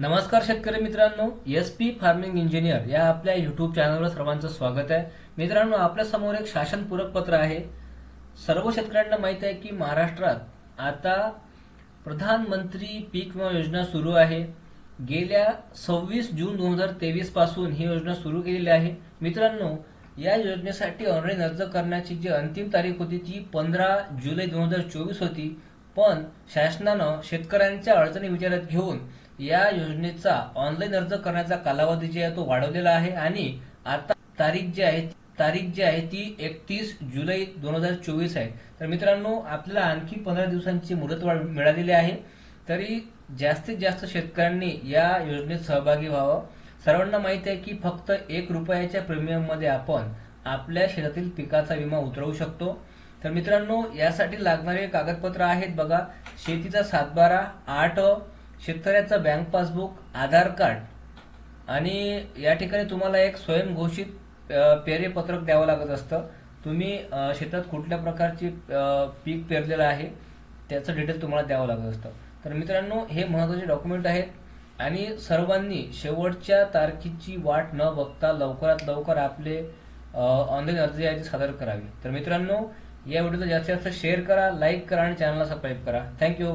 नमस्कार शेतकरी मित्रांनो एस पी फार्मिंग इंजिनियर या आपल्या युट्यूब चॅनलवर सर्वांचं स्वागत आहे. मित्रांनो आपल्यासमोर एक शासन पूरक पत्र आहे. सर्व शेतकऱ्यांना माहीत आहे की महाराष्ट्रात आता प्रधानमंत्री पीक विमा योजना सुरू आहे. गेल्या सव्वीस जून दोन हजार तेवीसपासून ही योजना सुरू केलेली आहे. मित्रांनो या योजनेसाठी ऑनलाईन अर्ज करण्याची जी अंतिम तारीख होती ती पंधरा जुलै दोन हजार चोवीस होती. पण शासनानं शेतकऱ्यांच्या अडचणी विचारात घेऊन या योजनेचा ऑनलाईन अर्ज करण्याचा कालावधी जे आहे तो वाढवलेला आहे आणि आता तारीख जी आहे तारीख जी आहे ती एकतीस जुलै दोन हजार चोवीस आहे. तर मित्रांनो आपल्याला आणखी पंधरा दिवसांची मुदतवाढ मिळालेली आहे. तरी जास्तीत जास्त शेतकऱ्यांनी या योजनेत सहभागी व्हावं. सर्वांना माहिती आहे की फक्त एक रुपयाच्या प्रीमियममध्ये आपण आपल्या शेतातील पिकाचा विमा उतरवू शकतो. तर मित्रांनो यासाठी लागणारे कागदपत्र आहेत बघा. शेतीचा सातबारा आठ शेतकऱ्याचं बँक पासबुक आधार कार्ड आणि या ठिकाणी तुम्हाला एक स्वयंघोषित पेरेपत्रक द्यावं लागत असतं. तुम्ही शेतात कुठल्या प्रकारचे पीक पेरलेलं आहे त्याचं डिटेल तुम्हाला द्यावं लागत असतं. तर मित्रांनो हे महत्त्वाचे डॉक्युमेंट आहेत आणि सर्वांनी शेवटच्या तारखेची वाट न बघता लवकरात लवकर आपले ऑनलाईन अर्ज यादी सादर करावी. तर मित्रांनो या व्हिडिओला जास्तीत जास्त शेअर करा लाईक करा आणि चॅनलला सबस्क्राईब करा. थँक्यू